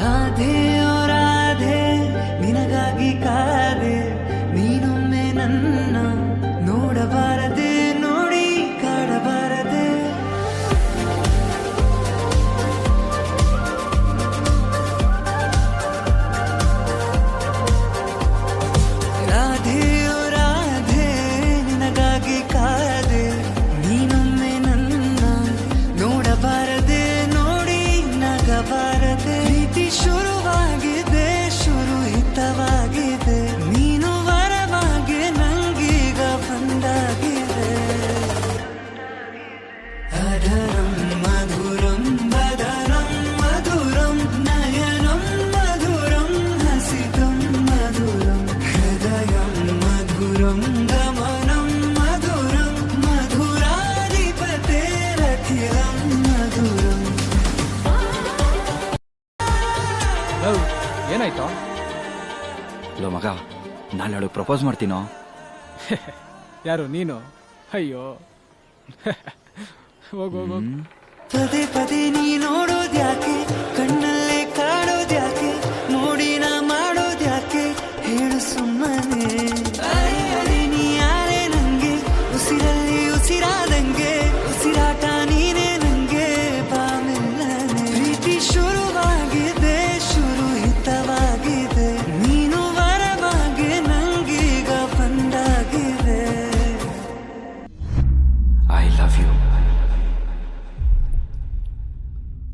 ರಾಧೆಯೋ ರಾಧೆ, ನಿನಗಾಗಿ ಕಾದೆ ನೀನೊಮ್ಮೆ ನನ್ನ ನೋಡಬಾರದೆ, ನೋಡಿ ಕಾಡಬಾರದೆ. ರಾಧೆಯೋ ರಾಧೆ, ನಿನಗಾಗಿ ಕಾದೆ ನೀನೊಮ್ಮೆ ನನ್ನ ನೋಡಬಾರದೆ, ನೋಡಿ ನಗಬಾರದೆ. şurula git. ಲವ್ ಏನಾಯ್ತು? ಲೋ ಮಗ ನಾನು ಅವಳಿಗೆ ಪ್ರಪೋಸ್ ಮಾಡ್ತೀನೋ? ಯಾರು ನೀನು? ಅಯ್ಯೋ. ಹೋಗು ಹೋಗು ಪದೇ ಪದೇ ನೀ ನೋಡೋದ್ಯಾಕೆ ಕಣ್ಣು